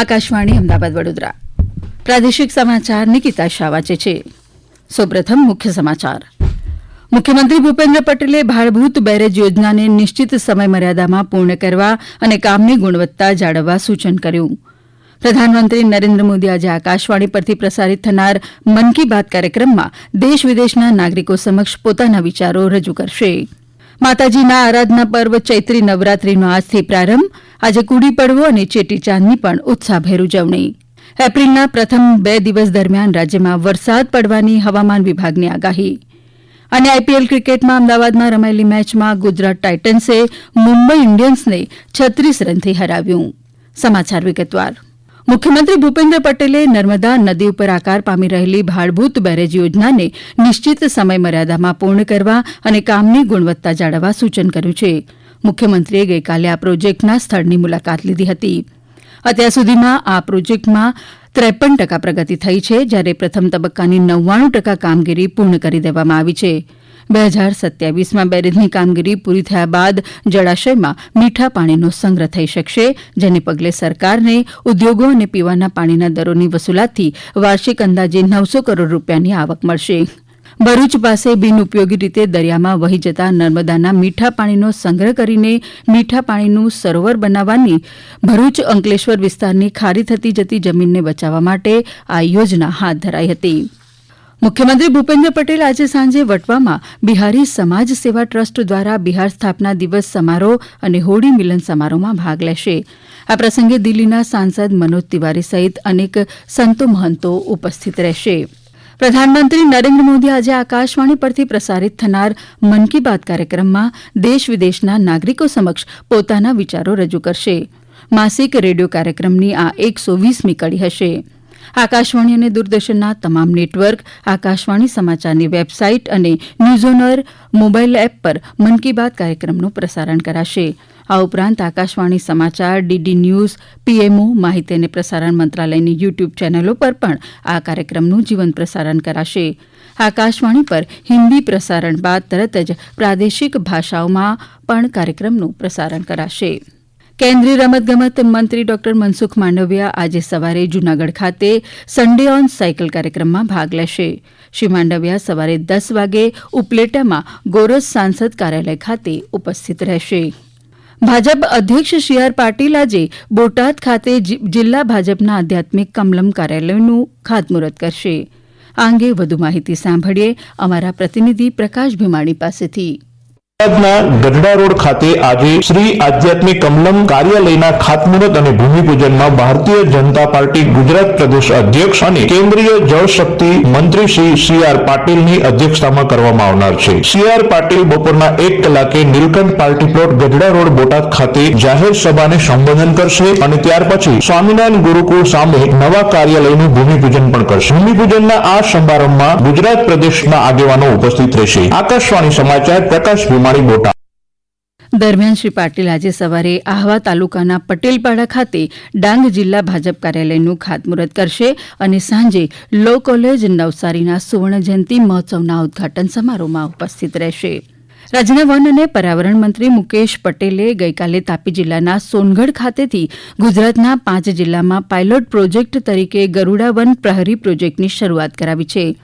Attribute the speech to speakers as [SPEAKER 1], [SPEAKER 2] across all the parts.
[SPEAKER 1] આકાશવાણી અમદાવાદ વડોદરા પ્રાદેશિક સમાચાર નિકિતા શાહ વાંચે છે મુખ્યમંત્રી ભૂપેન્દ્ર પટેલે ભાડભૂત બેરેજ યોજનાને નિશ્ચિત સમયમર્યાદામાં પૂર્ણ કરવા અને કામની ગુણવત્તા જાળવવા સૂચન કર્યું પ્રધાનમંત્રી નરેન્દ્ર મોદી આજે આકાશવાણી પરથી પ્રસારિત થનાર મન કી બાત કાર્યક્રમમાં દેશ વિદેશના નાગરિકો સમક્ષ પોતાના વિચારો રજૂ કરશે માતાજીના આરાધના પર્વ ચૈત્રી નવરાત્રીનો આજથી પ્રારંભ આજે ગુડી પડવો અને ચેટીચાંદની પણ ઉત્સાહભેર ઉજવણી એપ્રિલના પ્રથમ બે દિવસ દરમિયાન રાજ્યમાં વરસાદ પડવાની હવામાન વિભાગની આગાહી અને આઈપીએલ ક્રિકેટમાં અમદાવાદમાં રમાયેલી મેચમાં ગુજરાત ટાઇટન્સે મુંબઈ ઇન્ડિયન્સને છત્રીસ રનથી હરાવ્યું સમાચાર વિગતવાર મુખ્યમંત્રી ભૂપેન્દ્ર પટેલે નર્મદા નદી ઉપર આકાર પામી રહેલી ભાડભૂત બેરેજ યોજનાને નિશ્ચિત સમયમર્યાદામાં પૂર્ણ કરવા અને કામની ગુણવત્તા જાળવવા સૂચન કર્યું છિં મુખ્યમંત્રીએ ગઇકાલે આ પ્રોજેક્ટના સ્થળની મુલાકાત લીધી હતી અત્યાર સુધીમાં આ પ્રોજેક્ટમાં ત્રેપન ટકા પ્રગતિ થઈ છે જ્યારે પ્રથમ તબક્કાની નવ્વાણું ટકા કામગીરી પૂર્ણ કરી દેવામાં આવી છે બે હજાર સત્યાવીસમાં બેરેજની કામગીરી પૂરી થયા બાદ જળાશયમાં મીઠા પાણીનો સંગ્રહ થઈ શકશે જેને પગલે સરકારને ઉદ્યોગો અને પીવાના પાણીના દરોની વસૂલાતથી વાર્ષિક અંદાજે નવસો કરોડ રૂપિયાની આવક મળશે ભરૂચ પાસે બિનઉપયોગી રીતે દરિયામાં વહી જતા નર્મદાના મીઠા પાણીનો સંગ્રહ કરીને મીઠા પાણીનું સરોવર બનાવવાની ભરૂચ અંકલેશ્વર વિસ્તારની ખારી થતી જતી જમીનને બચાવવા માટે આ યોજના હાથ ધરાઈ હતી મુખ્યમંત્રી ભૂપેન્દ્ર પટેલ આજે સાંજે વટવામાં બિહારી સમાજ સેવા ટ્રસ્ટ દ્વારા બિહાર સ્થાપના દિવસ સમારોહ અને હોળી મિલન સમારોહમાં ભાગ લેશે આ પ્રસંગે દિલ્હીના સાંસદ મનોજ તિવારી સહિત અનેક સંતો મહંતો ઉપસ્થિત રહેશે પ્રધાનમંત્રી નરેન્દ્ર મોદી આજે આકાશવાણી પરથી પ્રસારિત થનાર મન કી બાત કાર્યક્રમમાં દેશ વિદેશના નાગરિકો સમક્ષ પોતાના વિચારો રજૂ કરશે માસિક રેડિયો કાર્યક્રમની આ એકસો વીસમી કડી હશે આકાશવાણી અને દૂરદર્શનના તમામ નેટવર્ક આકાશવાણી સમાચારની વેબસાઇટ અને news on air mobile app પર મન કી બાત કાર્યક્રમનું પ્રસારણ કરાશે આ ઉપરાંત આકાશવાણી સમાચાર ડીડી ન્યૂઝ પીએમઓ માહિતી અને પ્રસારણ મંત્રાલયની યુટ્યુબ ચેનલો પર પણ આ કાર્યક્રમનું જીવંત પ્રસારણ કરાશે આકાશવાણી પર હિન્દી પ્રસારણ બાદ તરત જ પ્રાદેશિક ભાષાઓમાં પણ કાર્યક્રમનું પ્રસારણ કરાશે કેન્દ્રીય રમતગમત મંત્રી ડોક્ટર મનસુખ માંડવીયા આજે સવારે જૂનાગઢ ખાતે સન્ડે ઓન સાયકલ કાર્યક્રમમાં ભાગ લેશે શ્રી માંડવીયા સવારે દસ વાગે ઉપલેટામાં ગોરસ સાંસદ કાર્યાલય ખાતે ઉપસ્થિત રહેશે ભાજપ અધ્યક્ષ સી આર પાટીલ આજે બોટાદ ખાતે જિલ્લા ભાજપના આધ્યાત્મિક કમલમ કાર્યાલયનું ખાતમુહૂર્ત કરશે આ અંગે વધુ માહિતી સાંભળીએ અમારા પ્રતિનિધિ પ્રકાશ ભીમાણી પાસેથી અમદાવાદના ગઢડા રોડ ખાતે આજે શ્રી આધ્યાત્મિક કમલમ કાર્યાલયના ખાતમુહૂર્ત અને ભૂમિપૂજનમાં ભારતીય જનતા પાર્ટી ગુજરાત પ્રદેશ અધ્યક્ષ અને કેન્દ્રીય જળશક્તિ મંત્રી શ્રી સી આર પાટીલની અધ્યક્ષતામાં કરવામાં આવનાર છે સી આર પાટીલ બપોરના એક કલાકે Neelkanth party plot Gadhada road Botad ખાતે જાહેર સભાને સંબોધન કરશે અને ત્યાર પછી સ્વામિનારાયણ ગુરુકુળ સામે નવા કાર્યાલયનું ભૂમિપૂજન પણ કરશે ભૂમિપૂજનના આ સમારંભમાં ગુજરાત પ્રદેશના આગેવાનો ઉપસ્થિત રહેશે આકાશવાણી સમાચાર પ્રકાશ વિમાન પ્રમાણી બોટાદ દરમિયાન શ્રી પાટીલ આજે સવારે આહવા તાલુકાના પટેલપાડા ખાતે ડાંગ જિલ્લા ભાજપ કાર્યાલયનું ખાતમુહૂર્ત કરશે અને સાંજે લો કોલેજ નવસારીના સુવર્ણ જયંતિ મહોત્સવના ઉદઘાટન સમારોહમાં ઉપસ્થિત રહેશે રાજ્યના વન અને પર્યાવરણ મંત્રી મુકેશ પટેલે ગઈકાલે તાપી જિલ્લાના સોનગઢ ખાતેથી ગુજરાતના પાંચ જિલ્લામાં પાયલોટ પ્રોજેક્ટ તરીકે ગરૂડા વન પ્રહરી પ્રોજેક્ટની શરૂઆત કરાવી છિં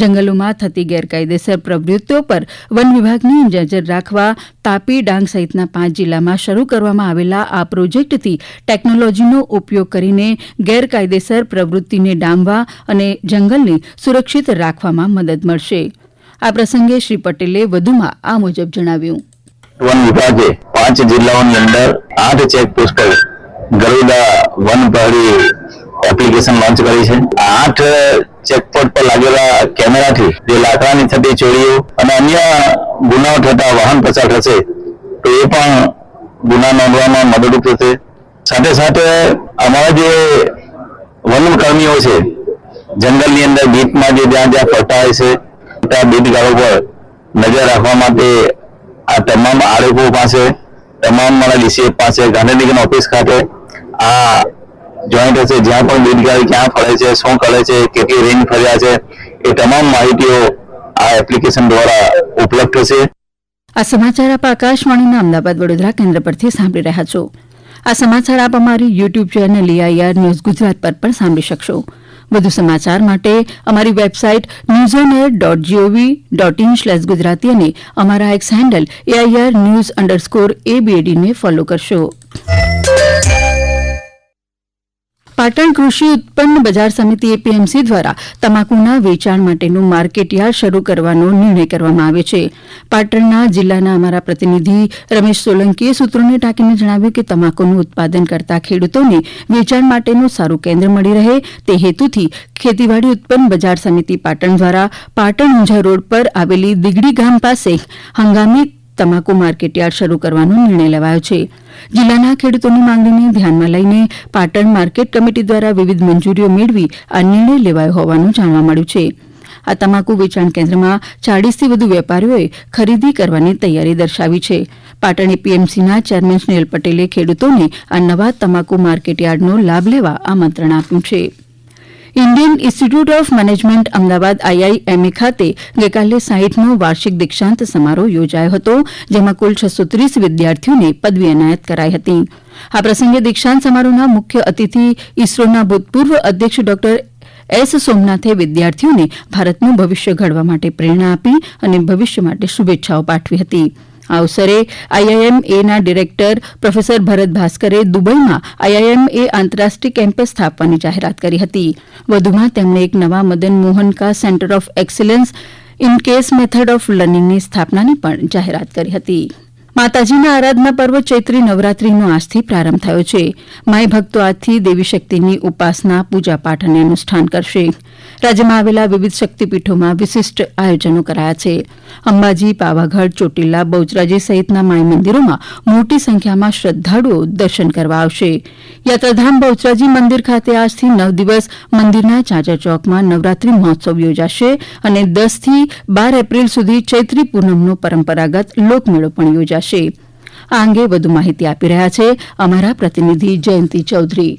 [SPEAKER 1] જંગલોમાં થતી ગેરકાયદેસર પ્રવૃત્તિઓ પર વન વિભાગની નજર રાખવા તાપી ડાંગ સહિતના પાંચ જિલ્લામાં શરૂ કરવામાં આવેલા આ પ્રોજેક્ટથી ટેકનોલોજીનો ઉપયોગ કરીને ગેરકાયદેસર પ્રવૃત્તિને ડામવા અને જંગલને સુરક્ષિત રાખવામાં મદદ મળશે આ પ્રસંગે શ્રી પટેલે વધુમાં આ મુજબ જણાવ્યું વન વિભાગે પાંચ જિલ્લાઓની અંદર આઠ ચેકપોસ્ટ ગરુડા વન પહાડી એપ્લિકેશન લોન્ચ કરી છે આઠ ચેકપોસ્ટ પર લાગેલા કેમેરાથી જે લાકડાની થતી ચોરીઓ અને અન્ય ગુનાઓ થતા વાહન પસાર થશે તો એ પણ ગુના નોંધવામાં મદદરૂપ થશે સાથે સાથે અમારા જે વનકર્મીઓ છે જંગલની અંદર બીટમાં જે જ્યાં જ્યાં ફરતા હોય છે ત્યાં બીટગાળો પર નજર રાખવા માટે આ તમામ આરોપીઓ પાસે તમામ મારા ડીસીએફ પાસે ગાંધીનગર ઓફિસ ખાતે આ જોઈન્ટ હશે જ્યાં પણ બેદગારી ક્યાં ફરે છે શું કરે છે કેટલી રેન્જ ફર્યા છે એ તમામ માહિતીઓ આ એપ્લિકેશન દ્વારા ઉપલબ્ધ થશે આ સમાચાર આપ આકાશવાણીના અમદાવાદ વડોદરા કેન્દ્ર પરથી સાંભળી રહ્યા છો આ સમાચાર આપ અમારી YouTube channel AIR news Gujarat પર પણ સાંભળી શકશો વધુ સમાચાર માટે અમારી website news on air dot gov dot in slash Gujarati અને અમારા X handle AIR news underscore એબીએડીને ફોલો કરશો પાટણ કૃષિ ઉત્પન્ન બજાર સમિતિ એપીએમસી દ્વારા તમાકુના વેચાણ માટેનું માર્કેટયાર્ડ શરૂ કરવાનો નિર્ણય કરવામાં આવ્યો છે પાટણના જિલ્લાના અમારા પ્રતિનિધિ રમેશ સોલંકીએ સૂત્રોને ટાંકીને જણાવ્યું કે તમાકુનું ઉત્પાદન કરતા ખેડૂતોને વેચાણ માટેનું સારું કેન્દ્ર મળી રહે તે હેતુથી ખેતીવાડી ઉત્પન્ન બજાર સમિતિ પાટણ દ્વારા પાટણ ઊંઝા રોડ પર આવેલી દિગડી ગામ પાસે હંગામી તમાકુ માર્કેટયાર્ડ શરૂ કરવાનો નિર્ણય લેવાયો છે જિલ્લાના ખેડૂતોની માંગણીને ધ્યાનમાં લઈને પાટણ માર્કેટ કમિટી દ્વારા વિવિધ મંજૂરીઓ મેળવી આ નિર્ણય લેવાયો હોવાનું જાણવા મળ્યું છે આ તમાકુ વેચાણ કેન્દ્રમાં ચાળીસથી વધુ વેપારીઓએ ખરીદી કરવાની તૈયારી દર્શાવી છે પાટણ એપીએમસીના ચેરમેન સ્નેહલ પટેલે ખેડૂતોને આ નવા તમાકુ માર્કેટ યાર્ડનો લાભ લેવા આમંત્રણ આપ્યું છિં Indian Institute of Management Ahmedabad IIMA ખાતે ગઇકાલે સાહીઠમો વાર્ષિક દીક્ષાંત સમારોહ યોજાયો હતો જેમાં કુલ છસો ત્રીસ વિદ્યાર્થીઓને પદવી એનાયત કરાઇ હતી આ પ્રસંગે દીક્ષાંત સમારોહના મુખ્ય અતિથિ ઇસરોના ભૂતપૂર્વ અધ્યક્ષ ડોક્ટર એસ સોમનાથે વિદ્યાર્થીઓને ભારતનું ભવિષ્ય ઘડવા માટે પ્રેરણા આપી અને ભવિષ્ય માટે શુભેચ્છાઓ પાઠવી હતીં આ અવસરે આઈઆઈએમએના ડિરેક્ટર પ્રોફેસર ભરત ભાસ્કરે દુબઈમાં આઈઆઈએમએ આંતરરાષ્ટ્રીય કેમ્પસ સ્થાપવાની જાહેરાત કરી હતી વધુમાં તેમણે એક નવા Madan Mohanka centre of excellence in case method of લર્નિંગની સ્થાપનાની પણ જાહેરાત કરી હતીં માતાજીના આરાધના પર્વ ચૈત્રી નવરાત્રીનો આજથી પ્રારંભ થયો છે માઈ ભક્તો આજથી દેવી શક્તિની ઉપાસના પૂજાપાઠ અને અનુષ્ઠાન કરશે રાજ્યમાં આવેલા વિવિધ શક્તિપીઠોમાં વિશિષ્ટ આયોજનો કરાયા છે અંબાજી પાવાગઢ ચોટીલા બહુચરાજી સહિતના માઈ મંદિરોમાં મોટી સંખ્યામાં શ્રદ્ધાળુઓ દર્શન કરવા આવશે યાત્રાધામ બહુચરાજી મંદિર ખાતે આજથી નવ દિવસ મંદિરના ચાચા ચોકમાં નવરાત્રી મહોત્સવ યોજાશે અને દસથી બાર એપ્રિલ સુધી ચૈત્રી પૂનમનો પરંપરાગત લોકમેળો પણ યોજાશે યોજાશે આ અંગે વધુ માહિતી આપી રહ્યા છે અમારા પ્રતિનિધિ જયંતિ ચૌધરી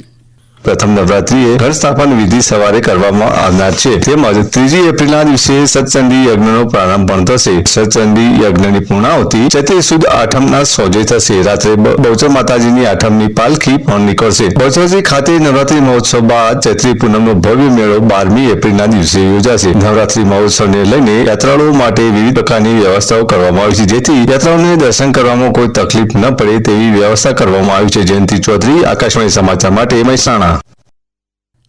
[SPEAKER 1] પ્રથમ નવરાત્રીએ ઘર સ્થાપન વિધિ સવારે કરવામાં આવનાર છે તેમજ ત્રીજી એપ્રિલના દિવસે સતચંડી યજ્ઞનો પ્રારંભ પણ થશે સતચંડી યજ્ઞની પૂર્ણાવતી ચૈત્રી સુદ આઠમના સોજે થશે રાત્રે બૌચર માતાજીની આઠમની પાલખી પણ નીકળશે બહુચરજી ખાતે નવરાત્રી મહોત્સવ બાદ ચૈત્રી પૂનમનો ભવ્ય મેળો બારમી એપ્રિલના દિવસે યોજાશે નવરાત્રી મહોત્સવને લઈને યાત્રાળુઓ માટે વિવિધ પ્રકારની વ્યવસ્થાઓ કરવામાં આવી છે જેથી યાત્રાઓને દર્શન કરવામાં કોઈ તકલીફ ન પડે તેવી વ્યવસ્થા કરવામાં આવી છે જયંતિ ચૌધરી આકાશવાણી સમાચાર માટે મહેસાણા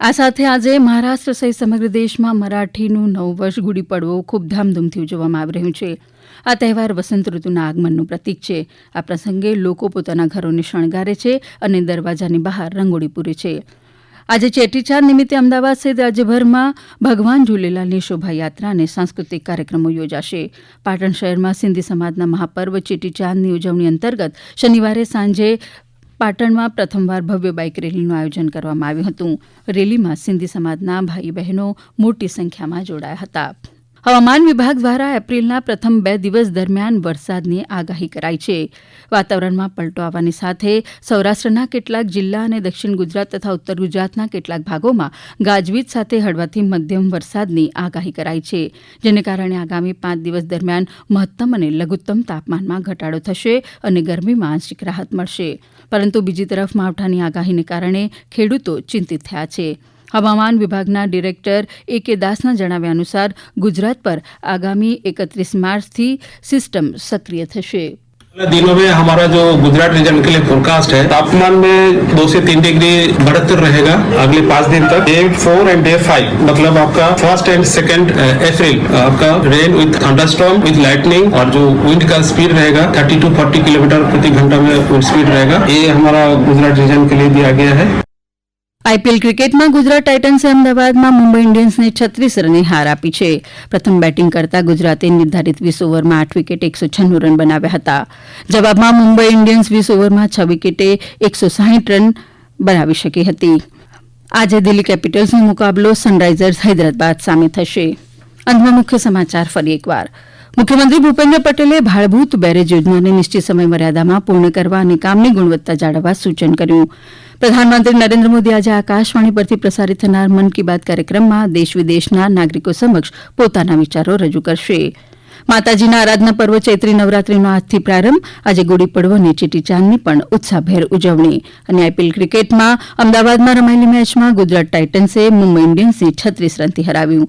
[SPEAKER 1] આ સાથે આજે મહારાષ્ટ્ર સહિત સમગ્ર દેશમાં મરાઠીનું નવું વર્ષ ગુડી પડવો ખૂબ ધામધૂમથી ઉજવવામાં આવી રહ્યું છે આ તહેવાર વસંત ઋતુના આગમનનું પ્રતિક છે આ પ્રસંગે લોકો પોતાના ઘરોને શણગારે છે અને દરવાજાની બહાર રંગોળી પૂરે છે આજે ચેટીચાંદ નિમિત્તે અમદાવાદ સહિત રાજ્યભરમાં ભગવાન ઝૂલેલાલની શોભાયાત્રા અને સાંસ્કૃતિક કાર્યક્રમો યોજાશે પાટણ શહેરમાં સિંધી સમાજના મહાપર્વ ચેટીચાંદની ઉજવણી અંતર્ગત શનિવારે સાંજે પાટણમાં પ્રથમવાર ભવ્ય બાઇક રેલીનું આયોજન કરવામાં આવ્યું હતું રેલીમાં સિંધી સમાજના ભાઈ બહેનો મોટી સંખ્યામાં જોડાયા હતાં હવામાન વિભાગ દ્વારા એપ્રિલના પ્રથમ બે દિવસ દરમિયાન વરસાદની આગાહી કરાઈ છે વાતાવરણમાં પલટો આવવાની સાથે સૌરાષ્ટ્રના કેટલાક જિલ્લા અને દક્ષિણ ગુજરાત તથા ઉત્તર ગુજરાતના કેટલાક ભાગોમાં ગાજવીજ સાથે હળવાથી મધ્યમ વરસાદની આગાહી કરાઈ છે જેને કારણે આગામી પાંચ દિવસ દરમિયાન મહત્તમ અને લઘુત્તમ તાપમાનમાં ઘટાડો થશે અને ગરમીમાં આંશિક રાહત મળશે પરંતુ બીજી તરફ માવઠાની આગાહીને કારણે ખેડૂતો ચિંતિત થયા છે હવામાન વિભાગના ડિરેક્ટર એ કે દાસના જણાવ્યા અનુસાર ગુજરાત પર આગામી એકત્રીસ માર્ચથી સિસ્ટમ સક્રિય થશે दिनों में हमारा जो गुजरात रीजन के लिए फोरकास्ट है तापमान में दो से तीन डिग्री बढ़तर रहेगा अगले पांच दिन तक day four and day five मतलब आपका फर्स्ट एंड सेकेंड अप्रैल आपका rain with thunderstorm with lightning और जो विंड का स्पीड रहेगा थर्टी टू फोर्टी किलोमीटर प्रति घंटा में स्पीड रहेगा ये हमारा गुजरात रीजन के लिए दिया गया है આઈપીએલ ક્રિકેટમાં ગુજરાત ટાઇટન્સે અમદાવાદમાં મુંબઇ ઇન્ડિયન્સને છત્રીસ રને હાર આપી છે પ્રથમ બેટીંગ કરતા ગુજરાતે નિર્ધારિત વીસ ઓવરમાં આઠ વિકેટે એકસો છન્નું રન બનાવ્યા હતા જવાબમાં મુંબઇ ઇન્ડિયન્સ વીસ ઓવરમાં છ વિકેટે એકસો સાહીઠ રન બનાવી શકી હતી આજે દિલ્હી કેપિટલ્સનો મુકાબલો સનરાઇઝર્સ હૈદરાબાદ સામે થશે અંતમાં મુખ્ય સમાચાર ફરી એકવાર મુખ્યમંત્રી ભૂપેન્દ્ર પટેલે ભાડભૂત બેરેજ યોજનાને નિશ્ચિત સમયમર્યાદામાં પૂર્ણ કરવા અને કામની ગુણવત્તા જાળવવા સૂચન કર્યું પ્રધાનમંત્રી નરેન્દ્ર મોદી આજે આકાશવાણી પરથી પ્રસારિત થનાર મન કી બાત કાર્યક્રમમાં દેશ વિદેશના નાગરિકો સમક્ષ પોતાના વિચારો રજૂ કરશે માતાજીના આરાધના પર્વ ચૈત્રી નવરાત્રીનો આજથી પ્રારંભ આજે ગુડી પડવો અને ચેટીચાંદની પણ ઉત્સાહભેર ઉજવણી અને આઈપીએલ ક્રિકેટમાં અમદાવાદમાં રમાયેલી મેચમાં ગુજરાત ટાઇટન્સે મુંબઈ ઇન્ડિયન્સને છત્રીસ રનથી હરાવ્યું